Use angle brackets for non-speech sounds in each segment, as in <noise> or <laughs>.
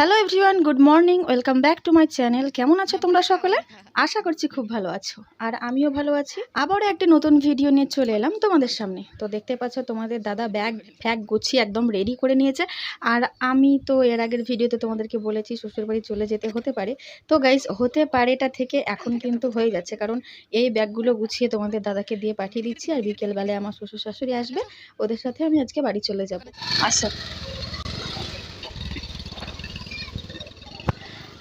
Hello everyone good morning welcome back to my channel কেমন আছো তোমরা সকলে? আশা করছি খুব ভালো আছো। আর আমিও ভালো আছি। আবারও একটি নতুন ভিডিও নিয়ে চলে এলাম তোমাদের সামনে। তো দেখতে পাচ্ছ তোমাদের দাদা ব্যাগ ফ্যাগ গুছিয়ে একদম রেডি করে নিয়েছে। আর আমি তো এর আগের ভিডিওতে তোমাদেরকে বলেছি শ্বশুরবাড়ি চলে যেতে হতে পারে। তো গাইজ হতে পারেটা থেকে এখন কিন্তু হয়ে যাচ্ছে। কারণ এই ব্যাগগুলো গুছিয়ে তোমাদের দাদাকে দিয়ে পাঠিয়ে দিচ্ছি। আর বিকেলবেলায় আমার শ্বশুর শাশুড়ি আসবে। ওদের সাথে আমি আজকে বাড়ি চলে যাব। আচ্ছা।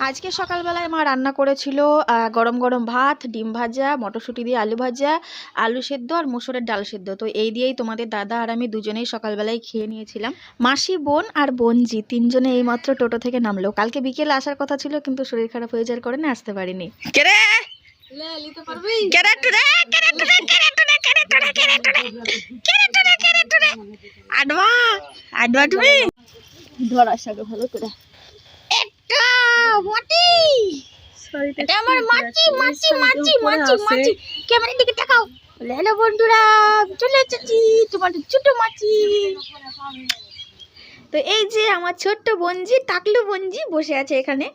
আজকে সকালবেলায় মা রান্না করেছিল গরম গরম ভাত ডিম ভাজা মটরশুঁটি দিয়ে আলু ভাজা আলু সেদ্ধ আর মুসুরের ডাল সেদ্ধ। তো এই দিয়েই তোমাদের দাদা আর আমি দুজনেই সকালবেলায় খেয়ে নিয়েছিলাম। মাসি বোন আর বোনজি তিনজনে এইমাত্র টোটো থেকে নামলো। কালকে বিকেলে আসার কথা ছিল কিন্তু শরীর খারাপ হয়ে যাওয়ার কারণে আসতে পারিনি। আডবা আডবা তুমি ধরা সাগে ভালো করে। মাটি। এটা আমার মাটি মাটি মাটি মাটি মাটি। ক্যামেরার দিকে তাকাও। হ্যালো বন্ধুরা চলে এসেছি তোমাদের ছোট মাছি তো এই যে আমার ছোট্ট বঞ্জি, টাকলু বঞ্জি বসে আছে এখানে।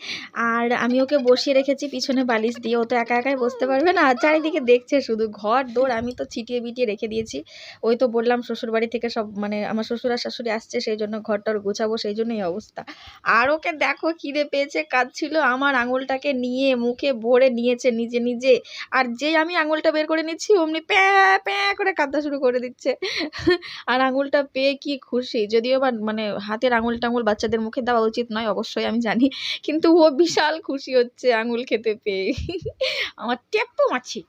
আর আমি ওকে বসিয়ে রেখেছি, পিছনে বালিশ দিয়ে। ও তো একা একাই বসতে পারবে না। চারিদিকে দেখছে শুধু ঘর দৌড় আমি তো ছিটিয়ে বিটিয়ে রেখে দিয়েছি। ওই তো বললাম শ্বশুর বাড়ি থেকে সব মানে আমার শ্বশুর আর শাশুড়ি আসছে, সেই জন্য ঘরটার গোছাবো, সেই জন্য এই অবস্থা। আর ওকে দেখো খিদে পেয়েছে, কাঁদছিল। আমার আঙুলটাকে নিয়ে, মুখে ভরে নিয়েছে নিজে নিজে। আর যেই আমি আঙুলটা বের করে নিচ্ছি, অমনি প্যাঁ প্যাঁ করে কাঁদতে শুরু করে দিচ্ছে। আর আঙুলটা পেয়ে কি খুশি? যদিও বা মানে হাতের আঙুল টাঙুল বাচ্চাদের মুখে দেওয়া উচিত নয়, অবশ্যই আমি জানি। কিন্তু ও বিশাল খুশি হচ্ছে আঙুল খেতে পেয়ে। আমার টেপ্পো মাছি।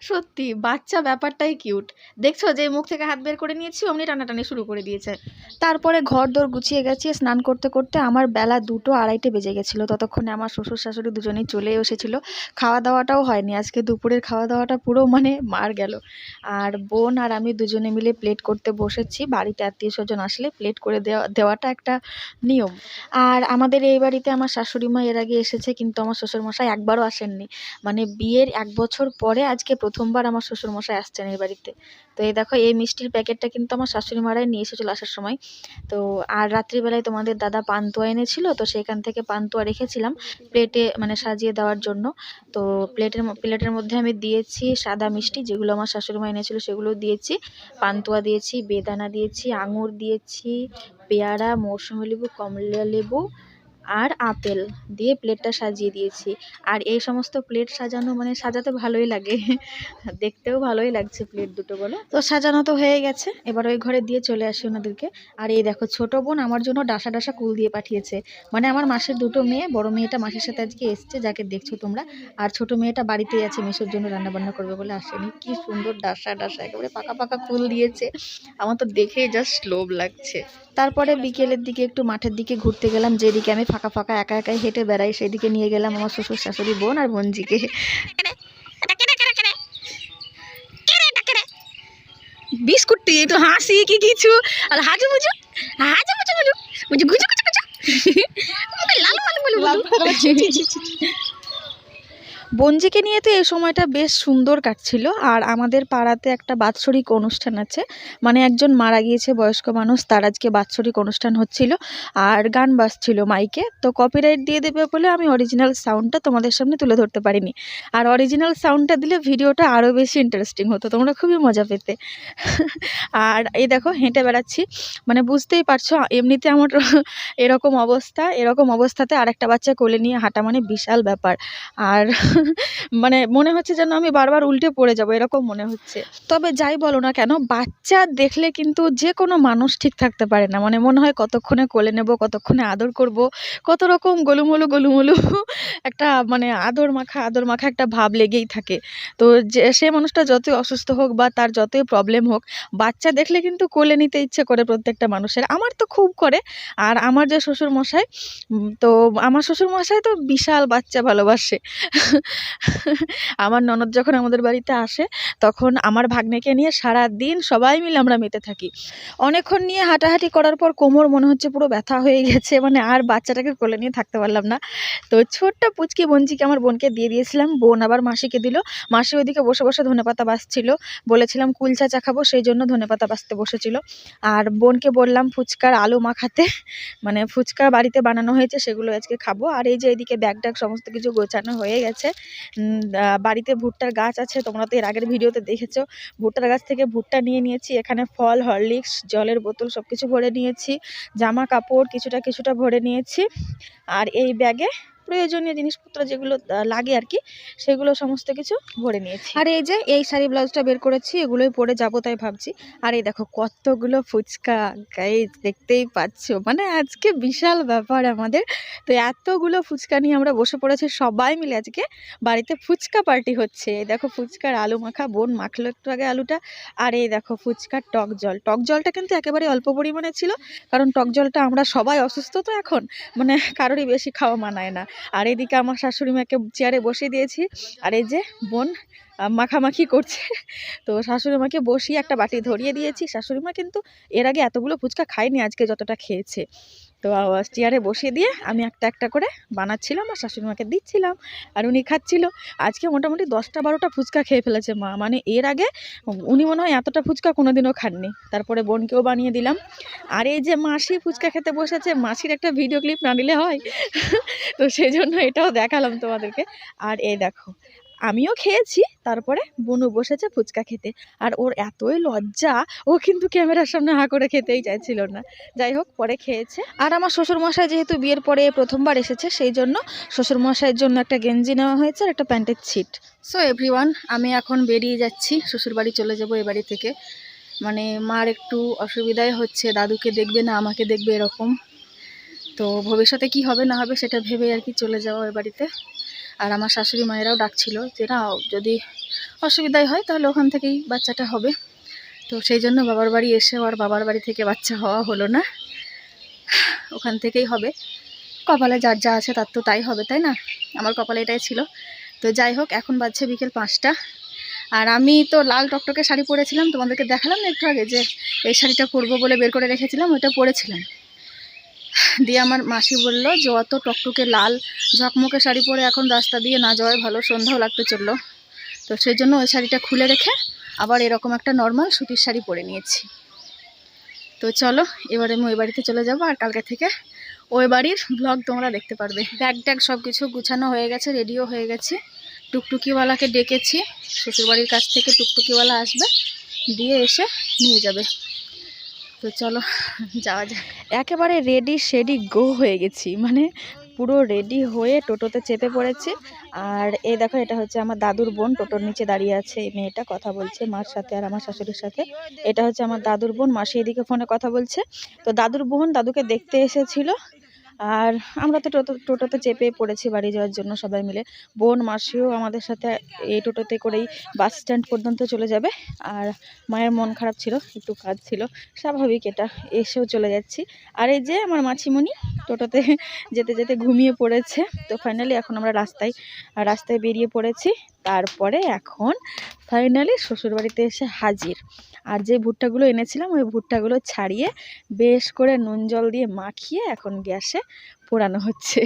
সত্যি, বাচ্চা ব্যাপারটাই কিউট। দেখছ যে মুখ থেকে হাত বের করে নিয়েছি, অমনি টানাটানি শুরু করে দিয়েছে। তারপরে ঘর দোর গুছিয়ে গেছি, স্নান করতে করতে আমার বেলা দুটো আড়াইটে বেজে গেছিল। ততক্ষণে আমার শ্বশুর শাশুড়ি দুজনেই চলে এসেছিল। খাওয়া দাওয়াটাও হয়নি। আজকে দুপুরের খাওয়া দাওয়াটা পুরো মানে মার গেল। আর বোন আর আমি দুজনে মিলে প্লেট করতে বসেছি। বাড়িতে আত্মীয় স্বজন আসলে প্লেট করে দেওয়া দেওয়াটা একটা নিয়ম। আর আমাদের এই বাড়িতে আমার শাশুড়ি মা এর আগে এসেছে, কিন্তু আমার শ্বশুরমশাই একবারও আসেননি। মানে বিয়ের এক বছর পরে আজকে প্রথমবার আমার শ্বশুরমশাই আসছেন এই বাড়িতে। তো এই দেখো, এই মিষ্টির প্যাকেটটা কিন্তু আমার শাশুড়ি মারাই নিয়ে এসেছিল আসার সময়। তো আর রাত্রিবেলায় তোমাদের দাদা পান্তুয়া এনেছিল, তো সেখান থেকে পান্তুয়া রেখেছিলাম প্লেটে মানে সাজিয়ে দেওয়ার জন্য। তো প্লেটের প্লেটের মধ্যে আমি দিয়েছি সাদা মিষ্টি, যেগুলো আমার শাশুড়ি মা এনেছিল সেগুলো দিয়েছি। পান্তুয়া দিয়েছি, বেদানা দিয়েছি, আঙুর দিয়েছি পেয়ারা মৌসুমি লেবু কমলা লেবু আর আপেল দিয়ে প্লেটটা সাজিয়ে দিয়েছি। আর এই সমস্ত প্লেট সাজানো মানে সাজাতে ভালোই লাগে। দেখতেও ভালোই লাগছে প্লেট দুটো বলো। তো সাজানো তো হয়ে গেছে। এবার ওই ঘরে দিয়ে চলে আসি ওনাদেরকে। আর এই দেখো, ছোট বোন আমার জন্য ডাসা ডাসা কুল দিয়ে পাঠিয়েছে। মানে আমার মাসের দুটো মেয়ে, বড় মেয়েটা মাসের সাথে আজকে এসছে, যাকে দেখছ তোমরা। আর ছোট মেয়েটা বাড়িতেই আছে, মেসোর জন্য রান্না বান্না করবে বলে আসেনি। কি সুন্দর ডাসা ডাসা, একেবারে পাকা পাকা কুল দিয়েছে। আমার তো দেখেই জাস্ট লোভ লাগছে। তারপরে বিকেলের দিকে একটু মাঠের দিকে ঘুরতে গেলাম, যেদিকে আমি ফাঁকা ফাঁকা একা একাই হেঁটে বেড়াই সেদিকে নিয়ে গেলাম আমার শ্বশুর শাশুড়ি বোন আর বোনজিকে। বিস্কুটটি একটু হাসি কি কিছু আর হাজু মুজু হাজু মুজু মুজু মুজু গুজু গুজু গুজু। লাল লাল বলে বলে। বঞ্জিকে নিয়ে তো এই সময়টা বেশ সুন্দর কাটছিল। আর আমাদের পাড়াতে একটা বাৎসরিক অনুষ্ঠান আছে। মানে একজন মারা গিয়েছে, বয়স্ক মানুষ, তার আজকে বাৎসরিক অনুষ্ঠান হচ্ছিল। আর গান বাজছিল মাইকে। তো কপিরাইট দিয়ে দেবে বলে আমি অরিজিনাল সাউন্ডটা তোমাদের সামনে তুলে ধরতে পারিনি। আর অরিজিনাল সাউন্ডটা দিলে ভিডিওটা আরও বেশি ইন্টারেস্টিং হতো। তোমরা খুবই মজা পেতে। আর এই দেখো, হেঁটে বেড়াচ্ছি। মানে বুঝতেই পারছ, এমনিতে আমার এরকম অবস্থা। এরকম অবস্থাতে আর একটা বাচ্চা কোলে নিয়ে হাঁটা মানে বিশাল ব্যাপার। আর <laughs> মানে মনে হচ্ছে যেন আমি বারবার উল্টে পড়ে যাব, এরকম মনে হচ্ছে। তবে যাই বলো না কেন, বাচ্চা দেখলে কিন্তু যে কোনো মানুষ ঠিক থাকতে পারে না। মানে মনে হয় কতক্ষণে কোলে নেব, কতক্ষণে আদর করব, কত রকম গোলুমলু গোলুমলু <laughs> একটা মানে আদর মাখা আদর মাখা একটা ভাব লেগেই থাকে। তো যে, সে মানুষটা যতই অসুস্থ হোক বা তার যতই প্রবলেম হোক, বাচ্চা দেখলে কিন্তু কোলে নিতে ইচ্ছে করে প্রত্যেকটা মানুষের। আমার তো খুব করে। আর আমার যে শ্বশুর মশাই তো আমার শ্বশুর মশাই তো বিশাল বাচ্চা ভালোবাসে। <laughs> আমার ননদ যখন আমাদের বাড়িতে আসে, তখন আমার ভাগ্নেকে নিয়ে সারা দিন সবাই মিলে আমরা মেতে থাকি। অনেকক্ষণ নিয়ে হাঁটাহাঁটি করার পর কোমর মনে হচ্ছে পুরো ব্যথা হয়ে গেছে মানে আর বাচ্চাটাকে কোলে নিয়ে থাকতে পারলাম না। তো ছোট্ট পুচকি বঞ্চিকে, আমার বোনকে দিয়ে দিয়েছিলাম, বোন আবার মাসিকে দিল। মাসি ওইদিকে বসে বসে ধনেপাতা বাছছিল বলেছিলাম, কুল চা খাব, সেই জন্য ধনেপাতা বাছতে বসেছিল। আর বোনকে বললাম, ফুচকার আলু মাখাতে। মানে ফুচকা বাড়িতে বানানো হয়েছে, সেগুলো আজকে খাব। আর এই যে এদিকে ব্যাগ ট্যাগ সমস্ত কিছু গোছানো হয়ে গেছে। বাড়িতে ভুট্টার গাছ আছে, তোমরা তো এর আগের ভিডিওতে দেখেছ। ভুট্টার গাছ থেকে ভুট্টা নিয়ে নিয়েছি, এখানে ফল, হরলিক্স, জলের বোতল সব কিছু ভরে নিয়েছি, জামা কাপড় কিছুটা কিছুটা ভরে নিয়েছি। আর এই ব্যাগে প্রয়োজনীয় জিনিসপত্র যেগুলো লাগে আর কি সেগুলো সমস্ত কিছু ভরে নিয়েছি। আর এই যে, এই শাড়ি ব্লাউজটা বের করেছি, এগুলোই পরে যাব তাই ভাবছি। আর এই দেখো, কতগুলো ফুচকা গাইজ দেখতেই পাচ্ছো। মানে আজকে বিশাল ব্যাপার আমাদের। তো এতগুলো ফুচকা নিয়ে আমরা বসে পড়েছি, সবাই মিলে আজকে বাড়িতে ফুচকা পার্টি হচ্ছে। এই দেখো, ফুচকার আলু মাখা, বোন মাখলো একটু আগে আলুটা। আর এই দেখো, ফুচকার টক জল। টক জলটা কিন্তু একেবারে অল্প পরিমাণে ছিল, কারণ টক জলটা আমরা সবাই অসুস্থ তো এখন মানে কারোরই বেশি খাওয়া মানায় না। আর এদিকে আমার শাশুড়ি মাকে চেয়ারে বসিয়ে দিয়েছি। আর এই যে বোন মাখামাখি করছে। তো শাশুড়ি মাকে বসিয়ে একটা বাটি ধরিয়ে দিয়েছি। শাশুড়ি মা কিন্তু এর আগে এতগুলো ফুচকা খায়নি, আজকে যতটা খেয়েছে। তো চেয়ারে বসিয়ে দিয়ে আমি একটা একটা করে বানাচ্ছিলাম আর শাশুড়ি মাকে দিচ্ছিলাম আর উনি খাচ্ছিল। আজকে মোটামুটি দশটা বারোটা ফুচকা খেয়ে ফেলেছে মা। মানে এর আগে উনি মনে হয় এতটা ফুচকা কোনোদিনও খাননি। তারপরে বোনকেও বানিয়ে দিলাম। আর এই যে মাসি ফুচকা খেতে বসেছে, মাসির একটা ভিডিও ক্লিপ না নিলে হয়। তো সেই জন্য এটাও দেখালাম তোমাদেরকে। আর এই দেখো আমিও খেয়েছি, তারপরে বনু বসেছে ফুচকা খেতে। আর ওর এতই লজ্জা, ও কিন্তু ক্যামেরার সামনে হা করে খেতেই চাইছিল না। যাই হোক, পরে খেয়েছে। আর আমার শ্বশুরমশাই যেহেতু বিয়ের পরে প্রথমবার এসেছে, সেই জন্য শ্বশুরমশাইয়ের জন্য একটা গেঞ্জি নেওয়া হয়েছে আর একটা প্যান্টের ছিট। সো এভরিওয়ান আমি এখন বেরিয়ে যাচ্ছি, শ্বশুরবাড়ি চলে যাব এ বাড়ি থেকে। মানে মার একটু অসুবিধাই হচ্ছে, দাদুকে দেখবে না, আমাকে দেখবে এরকম। তো ভবিষ্যতে কি হবে না হবে সেটা ভেবে আর কি চলে যাওয়া ওই বাড়িতে। আর আমার শাশুড়ি মায়েরাও ডাকছিল যে, না, যদি অসুবিধাই হয় তাহলে ওখান থেকেই বাচ্চাটা হবে। তো সেই জন্য বাবার বাড়ি এসেও আর বাবার বাড়ি থেকে বাচ্চা হওয়া হলো না। ওখান থেকেই হবে। কপালে যার যা আছে তার তো তাই হবে, তাই না? আমার কপালে এটাই ছিল। তো যাই হোক, এখন বাজছে বিকেল পাঁচটা। আর আমি তো লাল টকটকে শাড়ি পরেছিলাম। তোমাদেরকে দেখালাম না একটু আগে যে, এই শাড়িটা পরবো বলে বের করে রেখেছিলাম, ওইটা পরেছিলাম। দিয়ে আমার মাসি বলল যে অত টকটকে লাল ঝকমকে শাড়ি পরে এখন রাস্তা দিয়ে না যাওয়াই ভালো, সন্ধ্যাও লাগতে চলল। তো সেই জন্য ওই শাড়িটা খুলে রেখে আবার এরকম একটা নর্মাল সুতির শাড়ি পরে নিয়েছি। তো চলো, এবারে আমি ওই বাড়িতে চলে যাব আর কালকে থেকে ওই বাড়ির ব্লগ তোমরা দেখতে পারবে। ব্যাগ ট্যাগ সব কিছু গুছানো হয়ে গেছে রেডিও হয়ে গেছে। টুকটুকিওয়ালাকে ডেকেছি, শ্বশুরবাড়ির কাছ থেকে টুকটুকিওয়ালা আসবে, দিয়ে এসে নিয়ে যাবে। তো চলো, যাওয়া যাক। একেবারে রেডি শেডি গো হয়ে গেছি। মানে পুরো রেডি হয়ে টোটোতে চেপে পড়েছে। আর এই দেখো, এটা হচ্ছে আমার দাদুর বোন। টোটোর নিচে দাঁড়িয়ে আছে এই মেয়েটা, কথা বলছে মার সাথে আর আমার শাশুড়ির সাথে। এটা হচ্ছে আমার দাদুর বোন, মাসি এদিকে ফোনে কথা বলছে। তো দাদুর বোন দাদুকে দেখতে এসেছিল। আর আমরা তো টোটো, টোটোতে চেপে পড়েছি বাড়ি যাওয়ার জন্য সবাই মিলে। বোন মাসিও আমাদের সাথে এই টোটোতে করেই বাস স্ট্যান্ড পর্যন্ত চলে যাবে। আর মায়ের মন খারাপ ছিল, একটু কাজ ছিল স্বাভাবিক এটা, এসেও চলে যাচ্ছি। আর এই যে আমার মাছিমণি টোটোতে যেতে যেতে ঘুমিয়ে পড়েছে। তো ফাইনালি এখন আমরা রাস্তায় রাস্তায় বেরিয়ে পড়েছি। তারপরে এখন ফাইনালি শ্বশুরবাড়িতে এসে হাজির। আর যে ভুট্টাগুলো এনেছিলাম, ওই ভুট্টাগুলো ছাড়িয়ে বেশ করে নুন জল দিয়ে মাখিয়ে এখন গ্যাসে পোড়ানো হচ্ছে।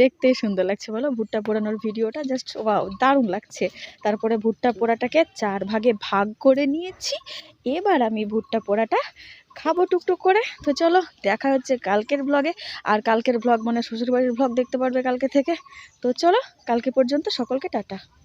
দেখতেই সুন্দর লাগছে বলো, ভুট্টা পোড়ানোর ভিডিওটা জাস্ট ওয়াও দারুণ লাগছে। তারপরে ভুট্টা পোড়াটাকে চার ভাগে ভাগ করে নিয়েছি। এবার আমি ভুট্টা পোড়াটা খাব টুকটুক করে। তো চলো, দেখা হচ্ছে কালকের ব্লগে আর কালকের ব্লগ মানে শ্বশুরবাড়ির ব্লগ দেখতে পারবে কালকে থেকে। তো চলো, কালকে পর্যন্ত সকলকে টাটা।